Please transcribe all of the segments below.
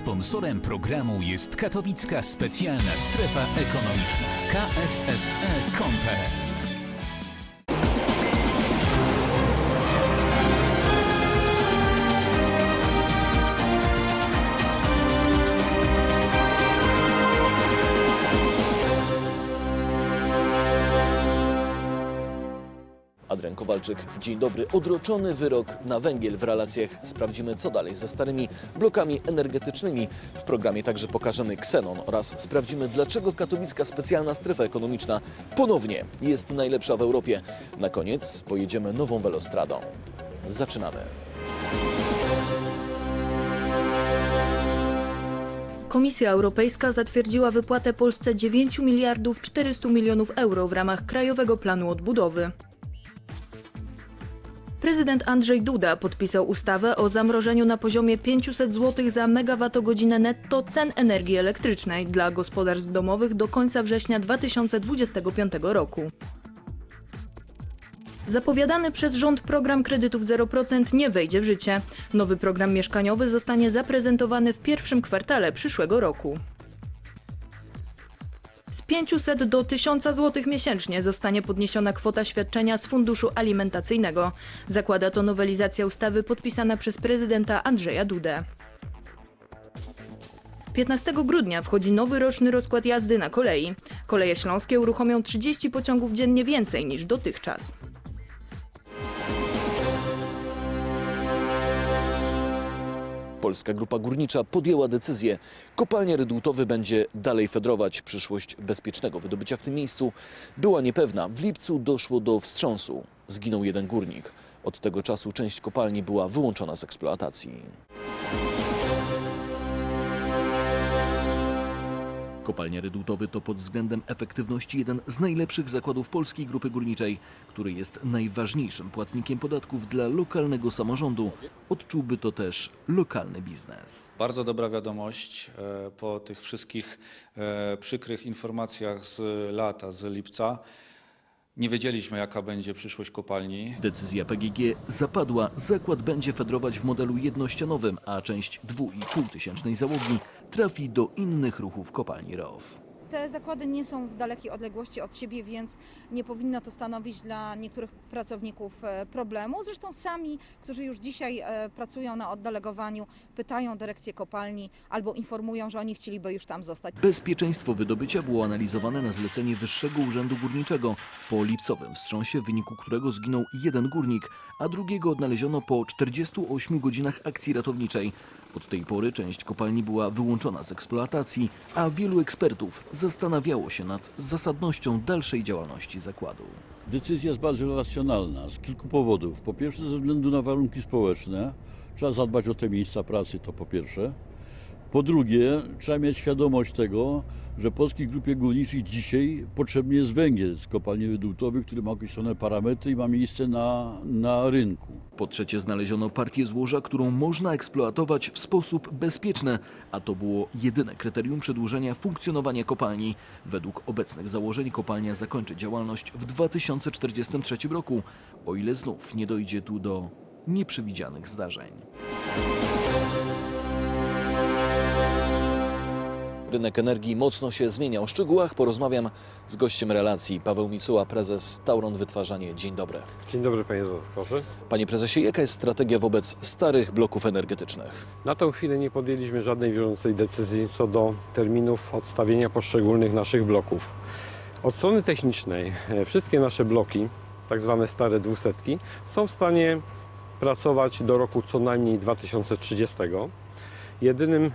Sponsorem programu jest Katowicka Specjalna Strefa Ekonomiczna ksse.com.pl Kowalczyk, dzień dobry. Odroczony wyrok na węgiel w relacjach. Sprawdzimy, co dalej ze starymi blokami energetycznymi. W programie także pokażemy ksenon oraz sprawdzimy, dlaczego katowicka specjalna strefa ekonomiczna ponownie jest najlepsza w Europie. Na koniec pojedziemy nową welostradą. Zaczynamy. Komisja Europejska zatwierdziła wypłatę Polsce 9 miliardów 400 milionów euro w ramach Krajowego Planu Odbudowy. Prezydent Andrzej Duda podpisał ustawę o zamrożeniu na poziomie 500 zł za megawattogodzinę netto cen energii elektrycznej dla gospodarstw domowych do końca września 2025 roku. Zapowiadany przez rząd program kredytów 0% nie wejdzie w życie. Nowy program mieszkaniowy zostanie zaprezentowany w pierwszym kwartale przyszłego roku. Z 500 do 1000 zł miesięcznie zostanie podniesiona kwota świadczenia z funduszu alimentacyjnego. Zakłada to nowelizacja ustawy podpisana przez prezydenta Andrzeja Dudę. 15 grudnia wchodzi nowy roczny rozkład jazdy na kolei. Koleje śląskie uruchomią 30 pociągów dziennie więcej niż dotychczas. Polska Grupa Górnicza podjęła decyzję. Kopalnia Redłutowy będzie dalej fedrować. Przyszłość bezpiecznego wydobycia w tym miejscu była niepewna. W lipcu doszło do wstrząsu. Zginął jeden górnik. Od tego czasu część kopalni była wyłączona z eksploatacji. Kopalnia Redłutowy to pod względem efektywności jeden z najlepszych zakładów Polskiej Grupy Górniczej, który jest najważniejszym płatnikiem podatków dla lokalnego samorządu. Odczułby to też lokalny biznes. Bardzo dobra wiadomość e, po tych wszystkich e, przykrych informacjach z lata, z lipca. Nie wiedzieliśmy, jaka będzie przyszłość kopalni. Decyzja PGG zapadła. Zakład będzie fedrować w modelu jednościanowym, a część 2,5 tysięcznej załogi trafi do innych ruchów kopalni ROW. Te zakłady nie są w dalekiej odległości od siebie, więc nie powinno to stanowić dla niektórych pracowników e, problemu. Zresztą sami, którzy już dzisiaj e, pracują na oddelegowaniu, pytają dyrekcję kopalni albo informują, że oni chcieliby już tam zostać. Bezpieczeństwo wydobycia było analizowane na zlecenie Wyższego Urzędu Górniczego po lipcowym wstrząsie, w wyniku którego zginął jeden górnik, a drugiego odnaleziono po 48 godzinach akcji ratowniczej. Od tej pory część kopalni była wyłączona z eksploatacji, a wielu ekspertów zastanawiało się nad zasadnością dalszej działalności zakładu. Decyzja jest bardzo racjonalna z kilku powodów. Po pierwsze, ze względu na warunki społeczne, trzeba zadbać o te miejsca pracy, to po pierwsze. Po drugie, trzeba mieć świadomość tego, że Polskiej Grupie Górniczej dzisiaj potrzebny jest węgiel z kopalni wydłutowych, który ma określone parametry i ma miejsce na, na rynku. Po trzecie znaleziono partię złoża, którą można eksploatować w sposób bezpieczny, a to było jedyne kryterium przedłużenia funkcjonowania kopalni. Według obecnych założeń kopalnia zakończy działalność w 2043 roku, o ile znów nie dojdzie tu do nieprzewidzianych zdarzeń. Rynek energii mocno się zmienia. O szczegółach porozmawiam z gościem relacji. Paweł Micuła, prezes Tauron Wytwarzanie. Dzień dobry. Dzień dobry panie redaktorze. Panie prezesie, jaka jest strategia wobec starych bloków energetycznych? Na tę chwilę nie podjęliśmy żadnej wiążącej decyzji co do terminów odstawienia poszczególnych naszych bloków. Od strony technicznej e, wszystkie nasze bloki, tak zwane stare dwusetki, są w stanie pracować do roku co najmniej 2030. Jedynym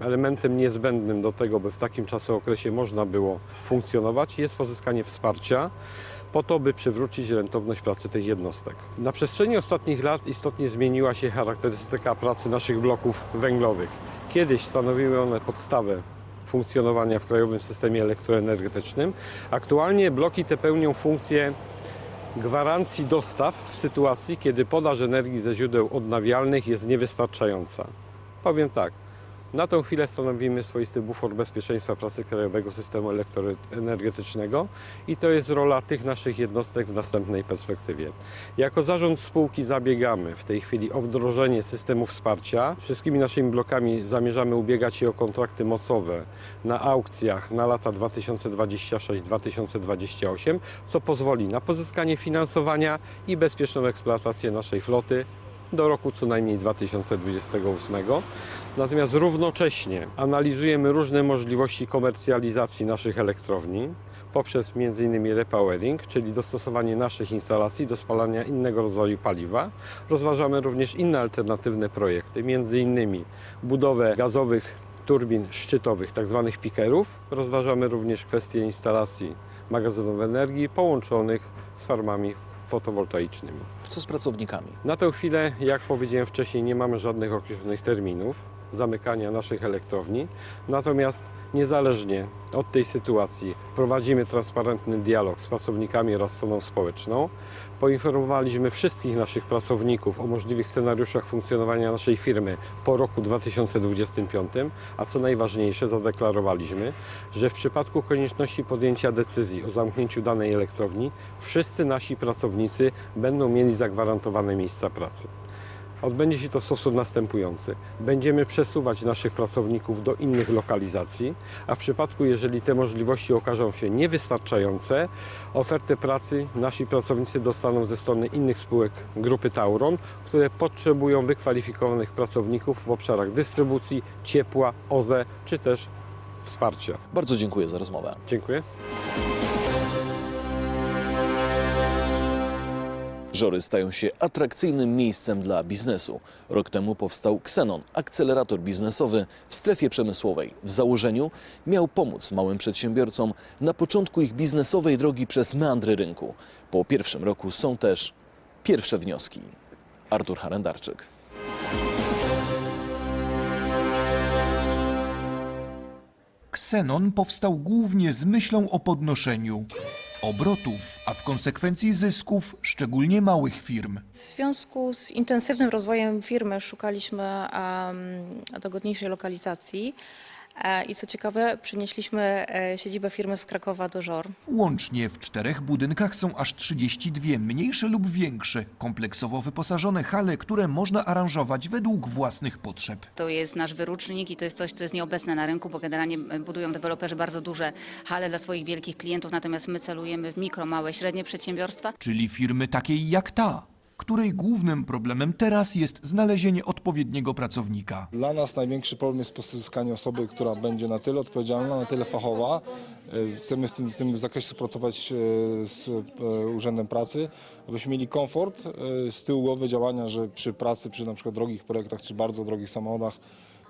elementem niezbędnym do tego, by w takim czasookresie można było funkcjonować, jest pozyskanie wsparcia po to, by przywrócić rentowność pracy tych jednostek. Na przestrzeni ostatnich lat istotnie zmieniła się charakterystyka pracy naszych bloków węglowych. Kiedyś stanowiły one podstawę funkcjonowania w krajowym systemie elektroenergetycznym. Aktualnie bloki te pełnią funkcję gwarancji dostaw w sytuacji, kiedy podaż energii ze źródeł odnawialnych jest niewystarczająca. Powiem tak, Na tą chwilę stanowimy swoisty bufor bezpieczeństwa pracy krajowego systemu elektroenergetycznego i to jest rola tych naszych jednostek w następnej perspektywie. Jako zarząd spółki zabiegamy w tej chwili o wdrożenie systemu wsparcia. Wszystkimi naszymi blokami zamierzamy ubiegać się o kontrakty mocowe na aukcjach na lata 2026-2028, co pozwoli na pozyskanie finansowania i bezpieczną eksploatację naszej floty do roku co najmniej 2028. Natomiast równocześnie analizujemy różne możliwości komercjalizacji naszych elektrowni poprzez m.in. repowering, czyli dostosowanie naszych instalacji do spalania innego rodzaju paliwa. Rozważamy również inne alternatywne projekty, m.in. budowę gazowych turbin szczytowych, tzw. pikerów. Rozważamy również kwestie instalacji magazynów energii połączonych z farmami fotowoltaicznymi. Co z pracownikami? Na tę chwilę, jak powiedziałem wcześniej, nie mamy żadnych określonych terminów zamykania naszych elektrowni. Natomiast niezależnie od tej sytuacji prowadzimy transparentny dialog z pracownikami oraz stroną społeczną. Poinformowaliśmy wszystkich naszych pracowników o możliwych scenariuszach funkcjonowania naszej firmy po roku 2025, a co najważniejsze zadeklarowaliśmy, że w przypadku konieczności podjęcia decyzji o zamknięciu danej elektrowni wszyscy nasi pracownicy będą mieli zagwarantowane miejsca pracy. Odbędzie się to w sposób następujący. Będziemy przesuwać naszych pracowników do innych lokalizacji, a w przypadku, jeżeli te możliwości okażą się niewystarczające, ofertę pracy nasi pracownicy dostaną ze strony innych spółek grupy Tauron, które potrzebują wykwalifikowanych pracowników w obszarach dystrybucji, ciepła, OZE czy też wsparcia. Bardzo dziękuję za rozmowę. Dziękuję. Żory stają się atrakcyjnym miejscem dla biznesu. Rok temu powstał Xenon, akcelerator biznesowy w strefie przemysłowej. W założeniu miał pomóc małym przedsiębiorcom na początku ich biznesowej drogi przez meandry rynku. Po pierwszym roku są też pierwsze wnioski. Artur Harendarczyk. Xenon powstał głównie z myślą o podnoszeniu obrotów, a w konsekwencji zysków szczególnie małych firm. W związku z intensywnym rozwojem firmy szukaliśmy em, dogodniejszej lokalizacji i co ciekawe przenieśliśmy e, siedzibę firmy z Krakowa do Żor. Łącznie w czterech budynkach są aż 32 mniejsze lub większe, kompleksowo wyposażone hale, które można aranżować według własnych potrzeb. To jest nasz wyróżnik i to jest coś, co jest nieobecne na rynku, bo generalnie budują deweloperzy bardzo duże hale dla swoich wielkich klientów, natomiast my celujemy w mikro, małe, średnie przedsiębiorstwa. Czyli firmy takiej jak ta, której głównym problemem teraz jest znalezienie odpowiedniego pracownika. Dla nas największy problem jest pozyskanie osoby, która będzie na tyle odpowiedzialna, na tyle fachowa. E, Chcemy w tym, w tym zakresie współpracować e, z e, Urzędem Pracy, abyśmy mieli komfort z tyłu głowy działania, że przy pracy, przy na przykład drogich projektach czy bardzo drogich samochodach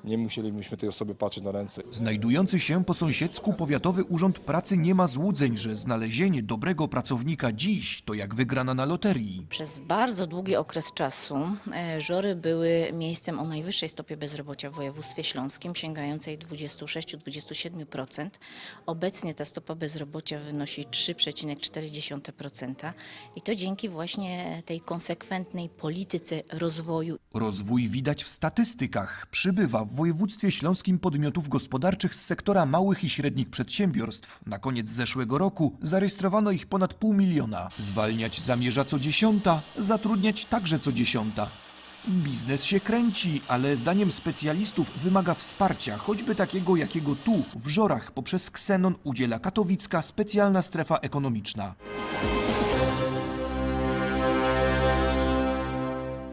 nie musielibyśmy tej osobie patrzeć na ręce. Znajdujący się po sąsiedzku Powiatowy Urząd Pracy nie ma złudzeń, że znalezienie dobrego pracownika dziś to jak wygrana na loterii. Przez bardzo długi okres czasu e, Żory były miejscem o najwyższej stopie bezrobocia w województwie śląskim, sięgającej 26-27%. Obecnie ta stopa bezrobocia wynosi 3,4% i to dzięki właśnie tej konsekwentnej polityce rozwoju Rozwój widać w statystykach. Przybywa w województwie śląskim podmiotów gospodarczych z sektora małych i średnich przedsiębiorstw. Na koniec zeszłego roku zarejestrowano ich ponad pół miliona. Zwalniać zamierza co dziesiąta, zatrudniać także co dziesiąta. Biznes się kręci, ale zdaniem specjalistów wymaga wsparcia, choćby takiego, jakiego tu, w Żorach, poprzez Ksenon udziela katowicka specjalna strefa ekonomiczna.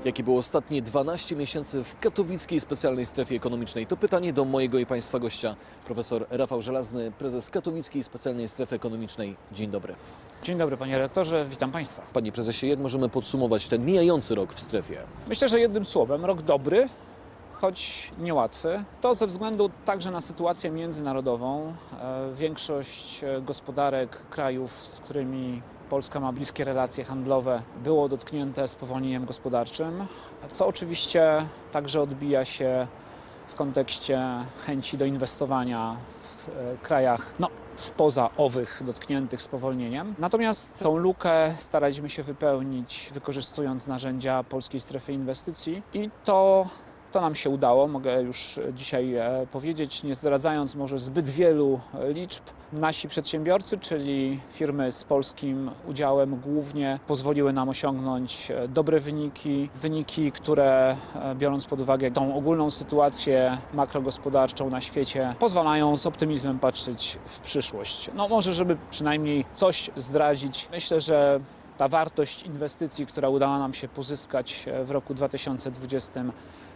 Jakie było ostatnie 12 miesięcy w katowickiej specjalnej strefie ekonomicznej? To pytanie do mojego i Państwa gościa, profesor Rafał Żelazny, prezes katowickiej specjalnej strefy ekonomicznej. Dzień dobry. Dzień dobry panie rektorze, witam państwa. Panie prezesie, jak możemy podsumować ten mijający rok w strefie? Myślę, że jednym słowem rok dobry, choć niełatwy. To ze względu także na sytuację międzynarodową. E, Większość e, gospodarek krajów, z którymi Polska ma bliskie relacje handlowe, było dotknięte spowolnieniem gospodarczym, co oczywiście także odbija się w kontekście chęci do inwestowania w e, krajach no, spoza owych dotkniętych spowolnieniem. Natomiast tą lukę staraliśmy się wypełnić wykorzystując narzędzia Polskiej Strefy Inwestycji i to To nam się udało, mogę już dzisiaj e, powiedzieć, nie zdradzając może zbyt wielu e, liczb. Nasi przedsiębiorcy, czyli firmy z polskim udziałem głównie, pozwoliły nam osiągnąć e, dobre wyniki. Wyniki, które biorąc pod uwagę tą ogólną sytuację makrogospodarczą na świecie, pozwalają z optymizmem patrzeć w przyszłość. No może, żeby przynajmniej coś zdradzić, myślę, że ta wartość inwestycji, która udała nam się pozyskać w roku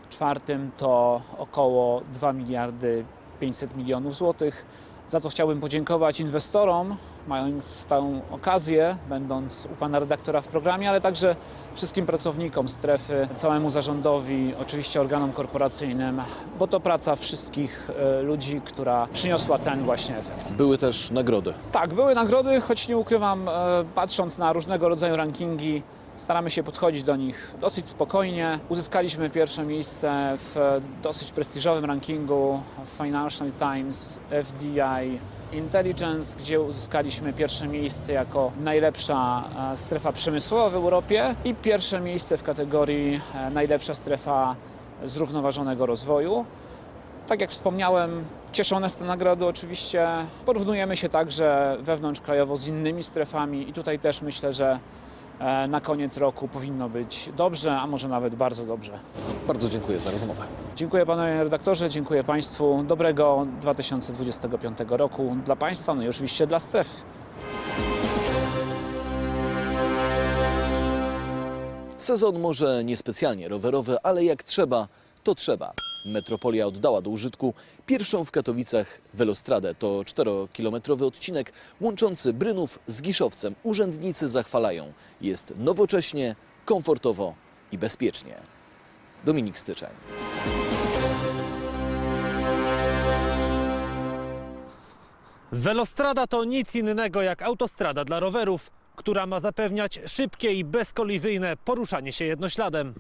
2024 to około 2 miliardy 500 milionów złotych. Za co chciałbym podziękować inwestorom, mając tę okazję, będąc u pana redaktora w programie, ale także wszystkim pracownikom strefy, całemu zarządowi, oczywiście organom korporacyjnym, bo to praca wszystkich e, ludzi, która przyniosła ten właśnie efekt. Były też nagrody. Tak, były nagrody, choć nie ukrywam, e, patrząc na różnego rodzaju rankingi, staramy się podchodzić do nich dosyć spokojnie. Uzyskaliśmy pierwsze miejsce w dosyć prestiżowym rankingu Financial Times FDI Intelligence, gdzie uzyskaliśmy pierwsze miejsce jako najlepsza e, strefa przemysłowa w Europie i pierwsze miejsce w kategorii e, najlepsza strefa zrównoważonego rozwoju. Tak jak wspomniałem, cieszą nas te nagrody oczywiście. Porównujemy się także wewnątrzkrajowo z innymi strefami i tutaj też myślę, że na koniec roku powinno być dobrze, a może nawet bardzo dobrze. Bardzo dziękuję za rozmowę. Dziękuję panie redaktorze, dziękuję państwu. Dobrego 2025 roku dla państwa, no i oczywiście dla stref. Sezon może niespecjalnie rowerowy, ale jak trzeba, to trzeba. Metropolia oddała do użytku pierwszą w Katowicach Velostradę. To 4-kilometrowy odcinek łączący Brynów z Giszowcem. Urzędnicy zachwalają. Jest nowocześnie, komfortowo i bezpiecznie. Dominik Styczeń. Velostrada to nic innego jak autostrada dla rowerów, która ma zapewniać szybkie i bezkolizyjne poruszanie się jednośladem.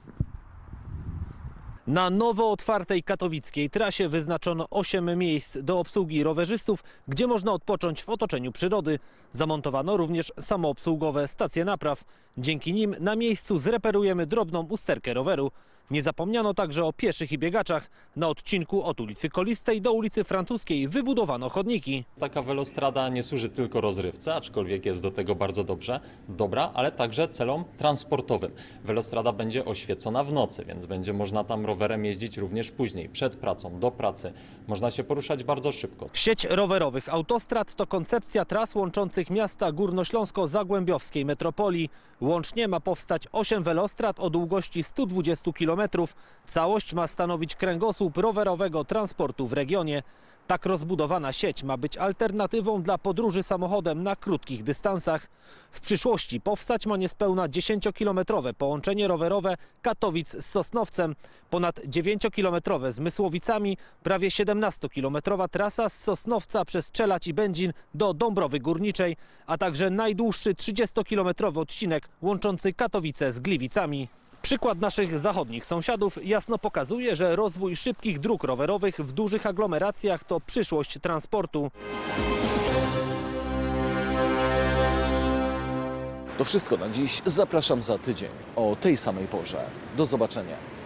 Na nowo otwartej katowickiej trasie wyznaczono 8 miejsc do obsługi rowerzystów, gdzie można odpocząć w otoczeniu przyrody. Zamontowano również samoobsługowe stacje napraw. Dzięki nim na miejscu zreperujemy drobną usterkę roweru. Nie zapomniano także o pieszych i biegaczach. Na odcinku od ulicy Kolistej do ulicy Francuskiej wybudowano chodniki. Taka welostrada nie służy tylko rozrywce, aczkolwiek jest do tego bardzo dobrze, dobra, ale także celom transportowym. Welostrada będzie oświecona w nocy, więc będzie można tam rowerem jeździć również później, przed pracą, do pracy. Można się poruszać bardzo szybko. Sieć rowerowych autostrad to koncepcja tras łączących miasta górnośląsko-zagłębiowskiej metropolii. Łącznie ma powstać 8 welostrad o długości 120 Całość ma stanowić kręgosłup rowerowego transportu w regionie. Tak rozbudowana sieć ma być alternatywą dla podróży samochodem na krótkich dystansach. W przyszłości powstać ma niespełna 10-kilometrowe połączenie rowerowe Katowic z Sosnowcem, ponad 9-kilometrowe z Mysłowicami, prawie 17-kilometrowa trasa z Sosnowca przez Czelać i Będzin do Dąbrowy Górniczej, a także najdłuższy 30-kilometrowy odcinek łączący Katowice z Gliwicami. Przykład naszych zachodnich sąsiadów jasno pokazuje, że rozwój szybkich dróg rowerowych w dużych aglomeracjach to przyszłość transportu. To wszystko na dziś. Zapraszam za tydzień o tej samej porze. Do zobaczenia.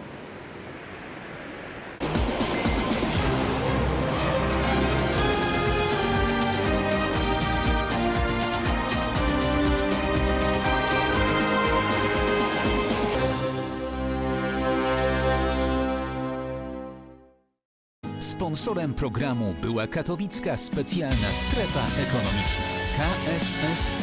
Sponsorem programu była Katowicka Specjalna Strefa Ekonomiczna KSSE.pl